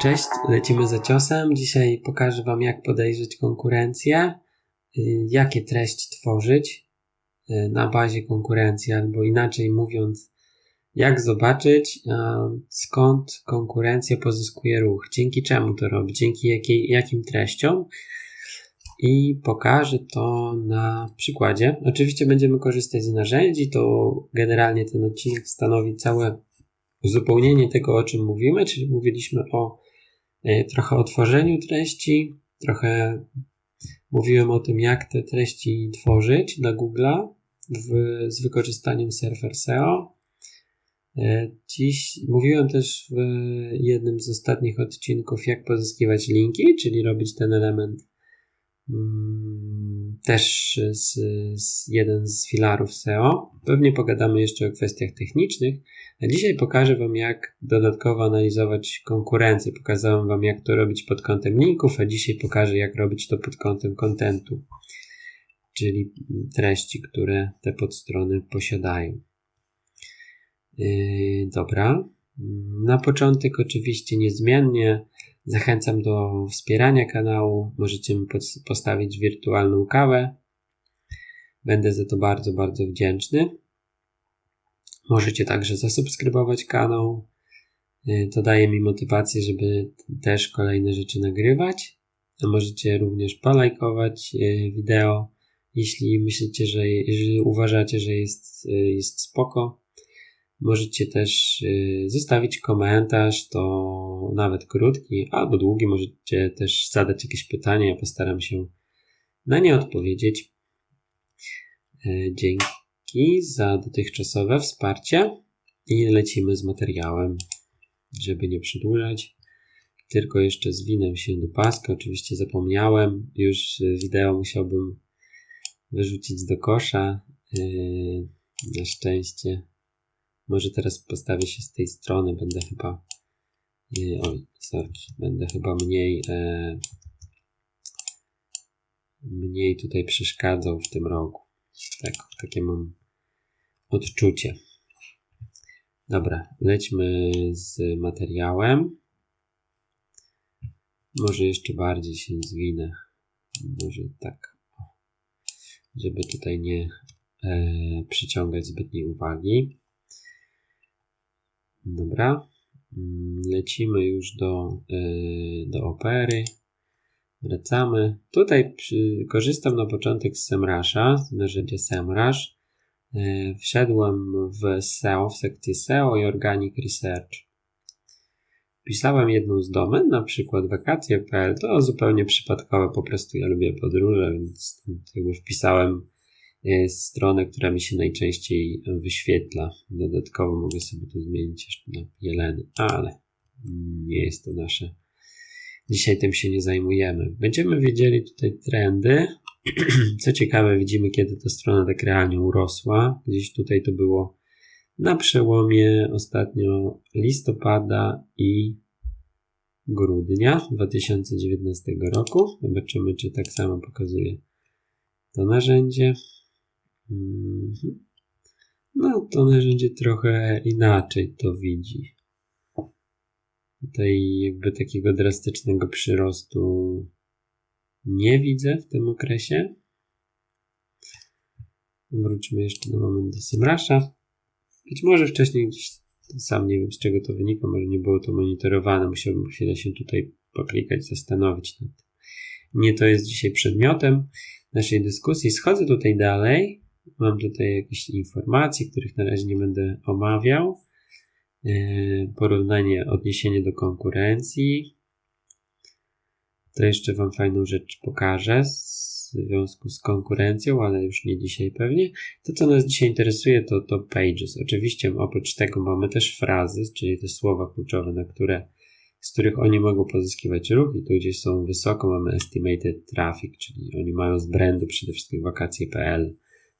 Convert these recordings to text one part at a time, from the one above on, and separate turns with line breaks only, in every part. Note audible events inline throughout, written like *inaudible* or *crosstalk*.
Cześć, lecimy za ciosem. Dzisiaj pokażę Wam, jak podejrzeć konkurencję, y, jakie treści tworzyć y, na bazie konkurencji, albo inaczej mówiąc, jak zobaczyć, skąd konkurencja pozyskuje ruch, dzięki czemu to robi, dzięki jakiej, jakim treściom. I pokażę to na przykładzie. Oczywiście będziemy korzystać z narzędzi, to generalnie ten odcinek stanowi całe uzupełnienie tego, o czym mówimy, czyli mówiliśmy o trochę o tworzeniu treści, trochę mówiłem o tym, jak te treści tworzyć dla Google'a z wykorzystaniem Surfer SEO. E, dziś mówiłem też w jednym z ostatnich odcinków, jak pozyskiwać linki, czyli robić ten element mm, też z, z jeden z filarów SEO. Pewnie pogadamy jeszcze o kwestiach technicznych, a dzisiaj pokażę Wam, jak dodatkowo analizować konkurencję. Pokazałem Wam, jak to robić pod kątem linków, a dzisiaj pokażę, jak robić to pod kątem kontentu, czyli treści, które te podstrony posiadają. Yy, dobra. Na początek, oczywiście, niezmiennie zachęcam do wspierania kanału. Możecie mi postawić wirtualną kawę. Będę za to bardzo, bardzo wdzięczny. Możecie także zasubskrybować kanał. Y, to daje mi motywację, żeby też kolejne rzeczy nagrywać. A możecie również polajkować y, wideo, jeśli myślicie, że jeżeli uważacie, że jest, y, jest spoko. Możecie też zostawić komentarz, to nawet krótki albo długi. Możecie też zadać jakieś pytanie, ja postaram się na nie odpowiedzieć. Dzięki dzięki za dotychczasowe wsparcie i lecimy z materiałem, żeby nie przedłużać. Tylko jeszcze zwinę się do paska. Oczywiście zapomniałem, już wideo musiałbym wyrzucić do kosza. Na szczęście. Może teraz postawię się z tej strony, będę chyba. Oj, sorki, będę chyba mniej. Yy, mniej tutaj przeszkadzał w tym rogu. Tak, takie mam odczucie. Dobra, lećmy z materiałem. Może jeszcze bardziej się zwinę. Może tak, żeby tutaj nie e, przyciągać zbytniej uwagi. Dobra, mm, lecimy już do, e, do opery. Wracamy. Tutaj przy, korzystam na początek z Semrasha, z narzędzia Semrush. E, wszedłem w SEO, w sekcję SEO i Organic Research. Pisałem jedną z domen, na przykład wakacje.pl, to zupełnie przypadkowe, po prostu ja lubię podróże, więc jakby wpisałem stronę, która mi się najczęściej wyświetla. Dodatkowo mogę sobie to zmienić jeszcze na Jeleny, ale nie jest to nasze. Dzisiaj tym się nie zajmujemy. Będziemy wiedzieli tutaj trendy, *clears throat* Co ciekawe, widzimy, kiedy ta strona tak realnie urosła. Gdzieś tutaj to było na przełomie ostatnio listopada i grudnia 2019 roku. Zobaczymy, czy tak samo pokazuje to narzędzie. Mhm. No, to narzędzie trochę inaczej to widzi. Tutaj jakby takiego drastycznego przyrostu nie widzę w tym okresie. Wróćmy jeszcze na moment do Semrasza. Być może wcześniej sam nie wiem z czego to wynika, może nie było to monitorowane, musiałbym chwilę się tutaj poklikać, zastanowić nad tym. Nie to jest dzisiaj przedmiotem naszej dyskusji. Schodzę tutaj dalej. Mam tutaj jakieś informacje, których na razie nie będę omawiał. E, porównanie, odniesienie do konkurencji, to jeszcze Wam fajną rzecz pokażę w związku z konkurencją, ale już nie dzisiaj pewnie. To, co nas dzisiaj interesuje, to, to pages. Oczywiście oprócz tego mamy też frazy, czyli te słowa kluczowe, na które, z których oni mogą pozyskiwać ruch i tu gdzieś są wysoko, mamy estimated traffic, czyli oni mają z brandu przede wszystkim wakacje.pl.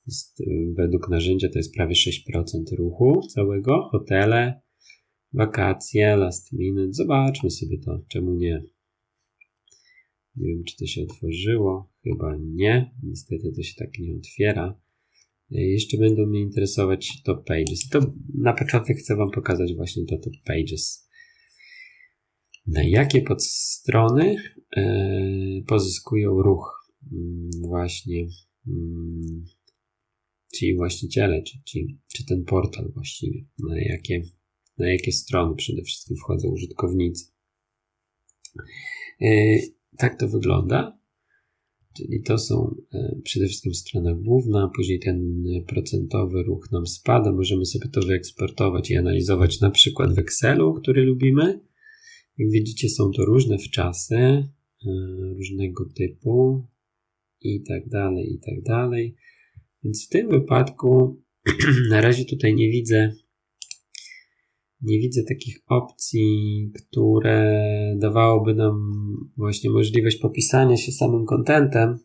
Jest, według narzędzia to jest prawie 6% ruchu całego, hotele, wakacje, last minute. Zobaczmy sobie to, czemu nie. Nie wiem, czy to się otworzyło. Chyba nie. Niestety to się tak nie otwiera. E, jeszcze będą mnie interesować top pages. To na początek chcę Wam pokazać właśnie to top pages. na jakie podstrony e, pozyskują ruch mm, właśnie mm, ci właściciele, czy, czy, czy ten portal właściwie, na jakie, na jakie strony przede wszystkim wchodzą użytkownicy. E, tak to wygląda. Czyli to są e, przede wszystkim strona główna, później ten procentowy ruch nam spada. Możemy sobie to wyeksportować i analizować na przykład w Excelu, który lubimy. Jak widzicie, są to różne wczasy, e, różnego typu i tak dalej, i tak dalej. Więc w tym wypadku *clears throat* na razie tutaj nie widzę nie widzę takich opcji, które dawałoby nam właśnie możliwość popisania się samym kontentem,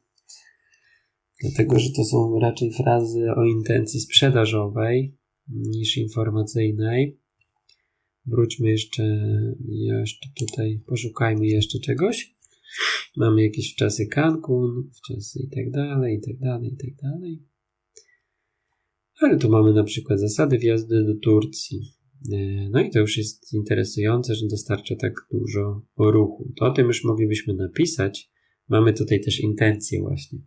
dlatego że to są raczej frazy o intencji sprzedażowej niż informacyjnej. Wróćmy jeszcze, jeszcze tutaj, poszukajmy jeszcze czegoś. Mamy jakieś wczasy Cancun, wczasy i tak dalej, i tak dalej, i tak dalej. Ale tu mamy na przykład zasady wjazdy do Turcji. E, no i to już jest interesujące, że dostarcza tak dużo ruchu. To o tym już moglibyśmy napisać. Mamy tutaj też intencje właśnie.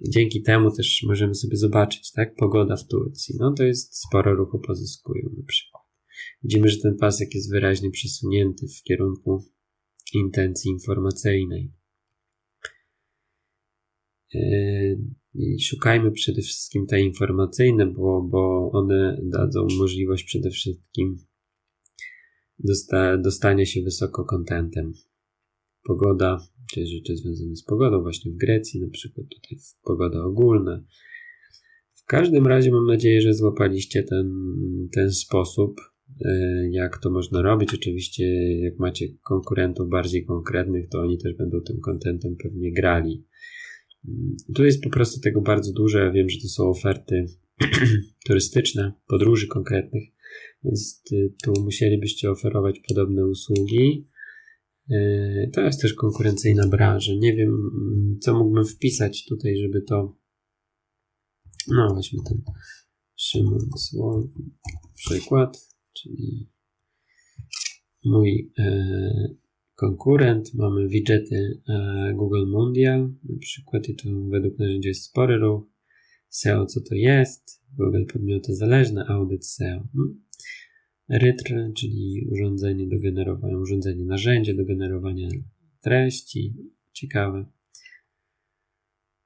I dzięki temu też możemy sobie zobaczyć, tak? Pogoda w Turcji. No to jest sporo ruchu pozyskują na przykład. Widzimy, że ten pasek jest wyraźnie przesunięty w kierunku intencji informacyjnej. Yy, i szukajmy przede wszystkim te informacyjne, bo, bo one dadzą możliwość przede wszystkim dosta, dostania się wysoko kontentem. Pogoda, czy rzeczy związane z pogodą, właśnie w Grecji, na przykład tutaj pogoda ogólna. W każdym razie mam nadzieję, że złapaliście ten, ten sposób, e, jak to można robić. Oczywiście, jak macie konkurentów bardziej konkretnych, to oni też będą tym kontentem pewnie grali. Tu jest po prostu tego bardzo dużo. Ja wiem, że to są oferty *clears throat* turystyczne, podróży konkretnych, więc tu musielibyście oferować podobne usługi. E, to jest też konkurencyjna branża. Nie wiem, mm, co mógłbym wpisać tutaj, żeby to. No, weźmy ten Szymon Słow, przykład, czyli mój e, konkurent, mamy widgety e, Google Mundial, na przykład i tu według narzędzia jest spory ruch. SEO co to jest? Google podmioty zależne, audyt SEO. Hmm? RYTR, czyli urządzenie do generowania, urządzenie, narzędzie do generowania treści. Ciekawe.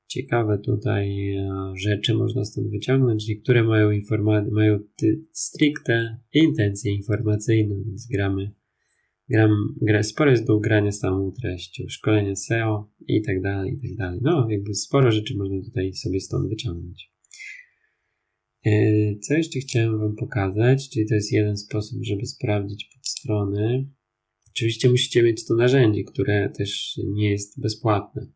Ciekawe tutaj e, rzeczy można stąd wyciągnąć. Niektóre mają, informa- mają stricte intencje informacyjne, więc gramy gram, gra, sporo jest do ugrania samą treścią, szkolenie SEO i tak dalej, i tak dalej. No, jakby sporo rzeczy można tutaj sobie stąd wyciągnąć. E, co jeszcze chciałem Wam pokazać, czyli to jest jeden sposób, żeby sprawdzić podstrony. Oczywiście musicie mieć to narzędzie, które też nie jest bezpłatne.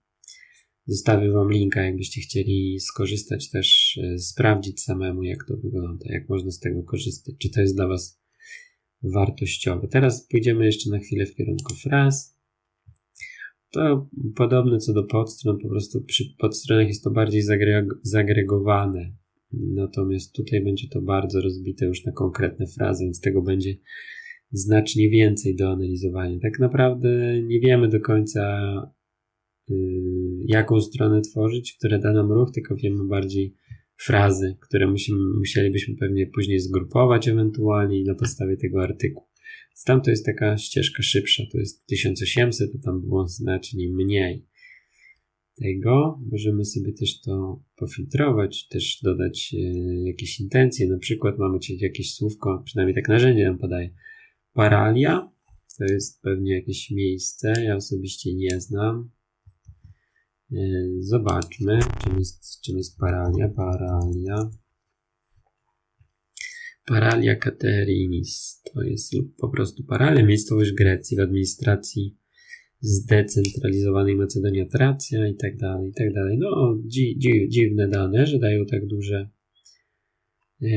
Zostawię Wam linka, jakbyście chcieli skorzystać też, e, sprawdzić samemu, jak to wygląda, jak można z tego korzystać, czy to jest dla Was wartościowe. Teraz pójdziemy jeszcze na chwilę w kierunku fraz. To podobne co do podstron, po prostu przy podstronach jest to bardziej zagregowane. Natomiast tutaj będzie to bardzo rozbite już na konkretne frazy, więc tego będzie znacznie więcej do analizowania. Tak naprawdę nie wiemy do końca, yy, jaką stronę tworzyć, która da nam ruch, tylko wiemy bardziej, frazy, które musimy, musielibyśmy pewnie później zgrupować ewentualnie na podstawie tego artykułu. Więc tam to jest taka ścieżka szybsza, to jest 1800, to tam było znacznie mniej tego. Możemy sobie też to pofiltrować, też dodać e, jakieś intencje. Na przykład mamy jakieś słówko, przynajmniej tak narzędzie nam podaje. Paralia to jest pewnie jakieś miejsce, ja osobiście nie znam. E, zobaczmy, czym jest, czym jest paralia. Paralia. Paralia Katerinis to jest po prostu paralia, miejscowość Grecji, w administracji zdecentralizowanej Macedonia Tracja i tak dalej, i tak dalej. No, dzi, dzi, dziwne dane, że dają tak duże e,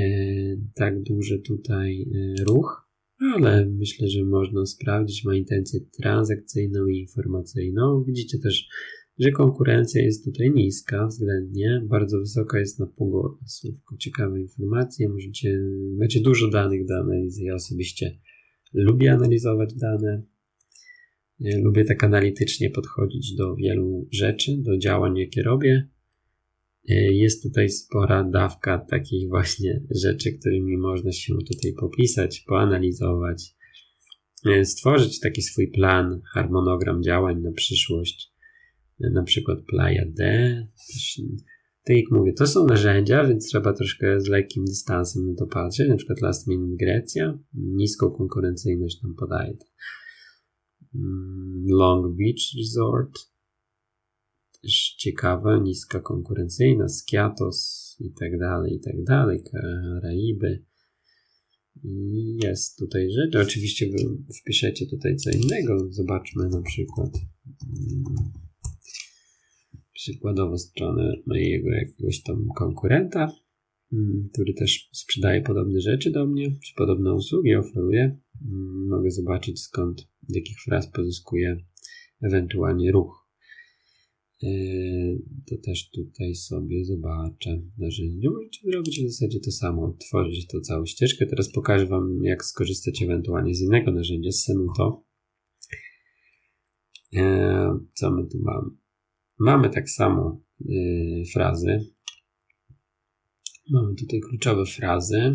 tak duży tutaj e, ruch, ale myślę, że można sprawdzić, ma intencję transakcyjną i informacyjną. Widzicie też że konkurencja jest tutaj niska względnie, bardzo wysoka jest na pogodę. Słówko ciekawe informacje, możecie, macie dużo danych do analizy. Ja osobiście lubię analizować dane. Lubię tak analitycznie podchodzić do wielu rzeczy, do działań, jakie robię. Jest tutaj spora dawka takich właśnie rzeczy, którymi można się tutaj popisać, poanalizować, stworzyć taki swój plan, harmonogram działań na przyszłość. Na przykład Playa D. tak jak mówię, to są narzędzia, więc trzeba troszkę z lekkim dystansem na to patrzeć. Na przykład Last Minute Grecja niską konkurencyjność nam podaje. Mm, Long Beach Resort też ciekawe, niska konkurencyjna, Skiatos i tak dalej, i tak dalej, Karaiby. Jest tutaj rzecz. Oczywiście wpiszecie tutaj co innego. Zobaczmy na przykład mm, przykładowo stronę mojego jakiegoś tam konkurenta, mm, który też sprzedaje podobne rzeczy do mnie, czy podobne usługi oferuje. Mogę zobaczyć skąd, z jakich fraz pozyskuje ewentualnie ruch. E, to też tutaj sobie zobaczę narzędzie. Możecie zrobić w zasadzie to samo, otworzyć tą całą ścieżkę. Teraz pokażę Wam, jak skorzystać ewentualnie z innego narzędzia, z Senuto. E, co my tu mamy? Mamy tak samo e, frazy. Mamy tutaj kluczowe frazy.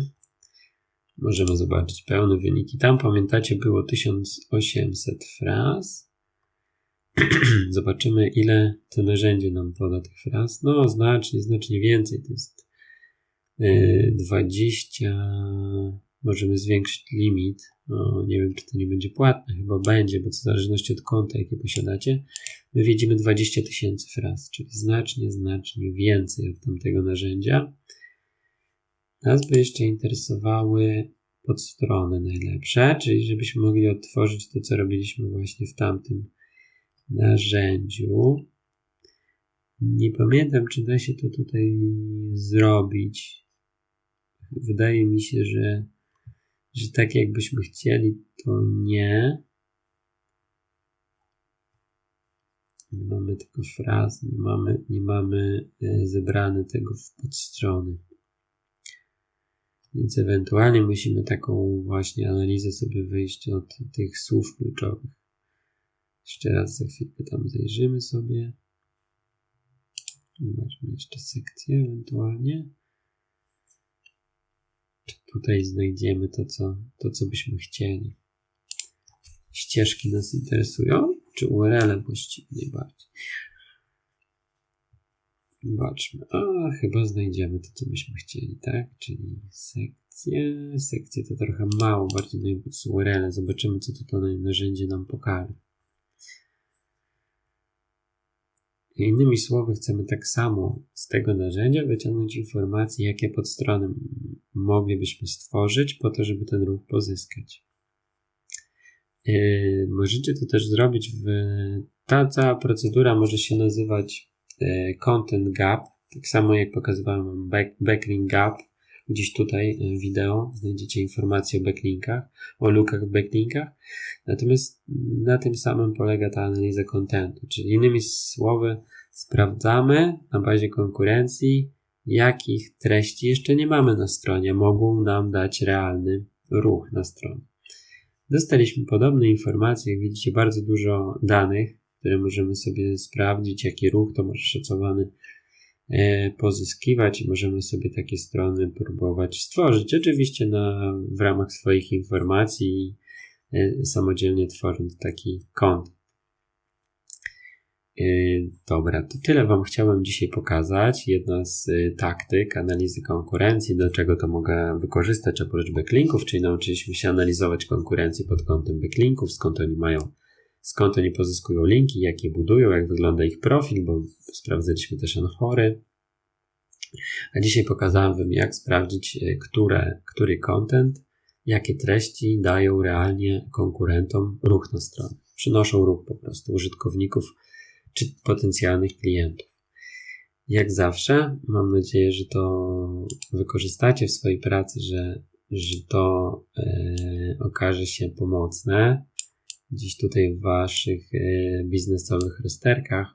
Możemy zobaczyć pełne wyniki. Tam pamiętacie było 1800 fraz. *clears throat* Zobaczymy, ile to narzędzie nam poda tych fraz. No, znacznie, znacznie więcej. To jest 20. E, możemy zwiększyć limit. No, nie wiem, czy to nie będzie płatne. Chyba będzie, bo to w zależności od konta, jakie posiadacie. My widzimy 20 tysięcy fraz, czyli znacznie, znacznie więcej od tamtego narzędzia. Nas by jeszcze interesowały podstrony najlepsze, czyli żebyśmy mogli otworzyć to, co robiliśmy właśnie w tamtym narzędziu. Nie pamiętam, czy da się to tutaj zrobić. Wydaje mi się, że, że tak jakbyśmy chcieli, to nie. Nie mamy tylko fraz, nie mamy, nie mamy e, zebrane tego w podstrony. Więc ewentualnie musimy taką właśnie analizę sobie wyjść od tych słów kluczowych. Jeszcze raz za chwilkę tam zajrzymy sobie. Zobaczmy jeszcze sekcję ewentualnie. Czy tutaj znajdziemy to, co, to, co byśmy chcieli. Ścieżki nas interesują, czy URL właściwie najbardziej? Zobaczmy. A, chyba znajdziemy to, co byśmy chcieli, tak? Czyli sekcje. Sekcje to trochę mało, bardziej na URL. Zobaczymy, co to, to narzędzie nam pokaże. Innymi słowy, chcemy tak samo z tego narzędzia wyciągnąć informacje, jakie podstrony moglibyśmy stworzyć po to, żeby ten ruch pozyskać. Yy, możecie to też zrobić w. Ta cała procedura może się nazywać yy, Content Gap, tak samo jak pokazywałem back, Backlink Gap. Gdzieś tutaj yy, wideo znajdziecie informacje o backlinkach, o lukach w backlinkach. Natomiast na tym samym polega ta analiza kontentu, czyli innymi słowy, sprawdzamy na bazie konkurencji, jakich treści jeszcze nie mamy na stronie, mogą nam dać realny ruch na stronie. Dostaliśmy podobne informacje, jak widzicie, bardzo dużo danych, które możemy sobie sprawdzić, jaki ruch to może szacowany e, pozyskiwać i możemy sobie takie strony próbować stworzyć. Oczywiście na, w ramach swoich informacji e, samodzielnie tworząc taki kont. E, dobra, to tyle Wam chciałem dzisiaj pokazać. Jedna z e, taktyk analizy konkurencji, do czego to mogę wykorzystać oprócz backlinków, czyli nauczyliśmy się analizować konkurencję pod kątem backlinków, skąd oni mają, skąd oni pozyskują linki, jak je budują, jak wygląda ich profil, bo sprawdzaliśmy też anchory. A dzisiaj pokazałem Wam, jak sprawdzić, e, które, który content, jakie treści dają realnie konkurentom ruch na stronę. Przynoszą ruch po prostu użytkowników czy potencjalnych klientów. Jak zawsze, mam nadzieję, że to wykorzystacie w swojej pracy, że, że to e, okaże się pomocne gdzieś tutaj w Waszych e, biznesowych rozterkach,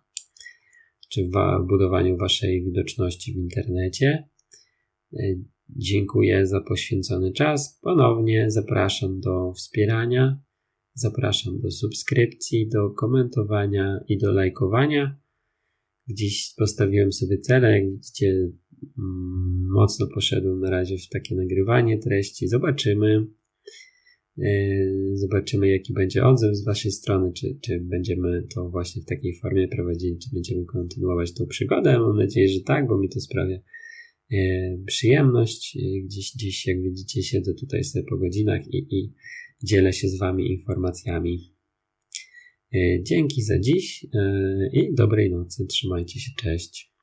czy w budowaniu Waszej widoczności w internecie. E, dziękuję za poświęcony czas. Ponownie zapraszam do wspierania Zapraszam do subskrypcji, do komentowania i do lajkowania. Dziś postawiłem sobie cele, jak widzicie, mm, mocno poszedłem na razie w takie nagrywanie treści. Zobaczymy. Yy, zobaczymy, jaki będzie odzew z Waszej strony, czy, czy będziemy to właśnie w takiej formie prowadzili, czy będziemy kontynuować tą przygodę. Mam nadzieję, że tak, bo mi to sprawia yy, przyjemność. Yy, gdzieś, dziś, jak widzicie, siedzę tutaj sobie po godzinach i, i dzielę się z Wami informacjami. Dzięki za dziś i dobrej nocy. Trzymajcie się, cześć.